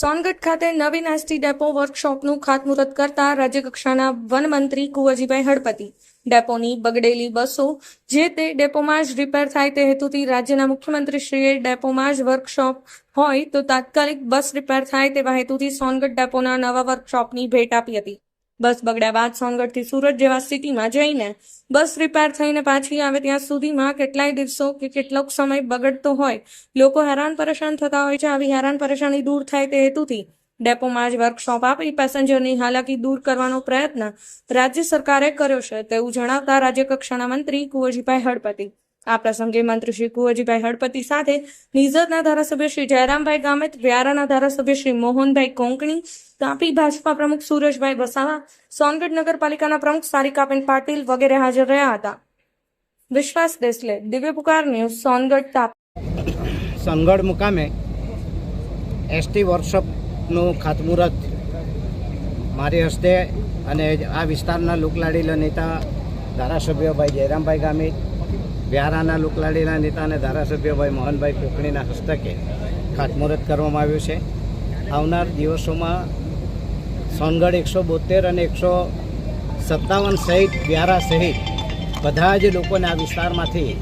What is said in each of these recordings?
સોનગઢ ખાતે નવી nasty depot વર્કશોપનું ખાતમુહૂર્ત કરતા રાજ્યકક્ષાના વનમંત્રી કુંવરજીભાઈ હળપતિ. ડેપોની બગડેલી બસો જે તે ડેપોમાં જ રિપેર થાય તે હેતુથી રાજ્યના મુખ્યમંત્રીશ્રીએ ડેપોમાં જ વર્કશોપ હોય તો તાત્કાલિક બસ રિપેર થાય તેવા હેતુથી સોનગઢ ડેપોના નવા વર્કશોપની ભેટ આપી હતી. બસ બગડ્યા બાદ સોનગઢથી સુરત જેવા સિટીમાં જઈને બસ રિપેર થઈને પાછી આવે ત્યાં સુધીમાં કેટલાય દિવસો કે કેટલોક સમય બગડતો હોય. લોકો હેરાન પરેશાન થતા હોય છે. આવી હેરાન પરેશાની દૂર થાય તે હેતુથી ડેપોમાં જ વર્કશોપ આપી પેસેન્જરની હાલાકી દૂર કરવાનો પ્રયત્ન રાજ્ય સરકારે કર્યો છે તેવું જણાવતા રાજ્યકક્ષાના મંત્રી કુંવરજીભાઈ હળપતિ. આ પ્રસંગે મંત્રી શ્રી કુંવરજીભાઈ હળપતિ સાથે નિઝરના ધારાસભ્ય શ્રી જયરામભાઈ ગામિત, વ્યારાના ધારાસભ્ય શ્રી મોહનભાઈ કોંકણી, તાપી ભાજપા પ્રમુખ સુરેશભાઈ વસાવા, સોનગઢ નગરપાલિકાના પ્રમુખ સારિકાબેન પાટીલ વગેરે હાજર રહ્યા હતા. વિશ્વાસ દેસલે દિવ્ય પુકાર ન્યૂઝ, સોનગઢ, તાપી. સોનગઢ મુકામે એસટી વર્કશોપનું ખાતમુહૂર્ત મારી હસ્તે અને આ વિસ્તારના લોકલાડીલા નેતા ધારાસભ્ય ભાઈ જયરામભાઈ ગામિત વ્યારાના લુકલાડીના નેતા અને ધારાસભ્ય ભાઈ મોહનભાઈ કોકણીના હસ્તકે ખાતમુહૂર્ત કરવામાં આવ્યું છે. આવનાર દિવસોમાં સોનગઢ એકસો બોતેર અને એકસો સત્તાવન સહિત વ્યારા સહિત બધા જ લોકોને આ વિસ્તારમાંથી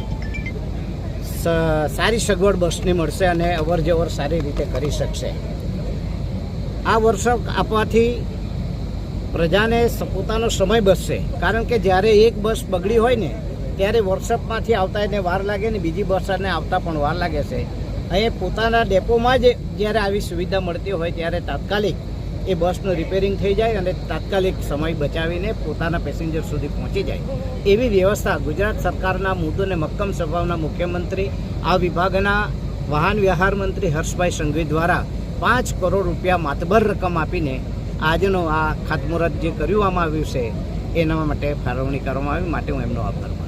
સારી સગવડ બસની મળશે અને અવર જવર સારી રીતે કરી શકશે. આ વર્ષો આપવાથી પ્રજાને પોતાનો સમય બચશે. કારણ કે જ્યારે એક બસ બગડી હોય ને ત્યારે વર્કશોપમાંથી આવતા એને વાર લાગે ને બીજી બસને આવતા પણ વાર લાગે છે. અહીં પોતાના ડેપોમાં જ જ્યારે આવી સુવિધા મળતી હોય ત્યારે તાત્કાલિક એ બસનું રિપેરિંગ થઈ જાય અને તાત્કાલિક સમય બચાવીને પોતાના પેસેન્જર સુધી પહોંચી જાય. એવી વ્યવસ્થા ગુજરાત સરકારના મુદ્દો અને મક્કમ સ્વભાવના મુખ્યમંત્રી, આ વિભાગના વાહન વ્યવહાર મંત્રી હર્ષભાઈ સંઘવી દ્વારા પાંચ કરોડ રૂપિયા માતબર રકમ આપીને આજનો આ ખાતમુહૂર્ત જે કરવામાં આવ્યું છે, એના માટે ફાળવણી કરવામાં આવી, માટે હું એમનો આભાર માનું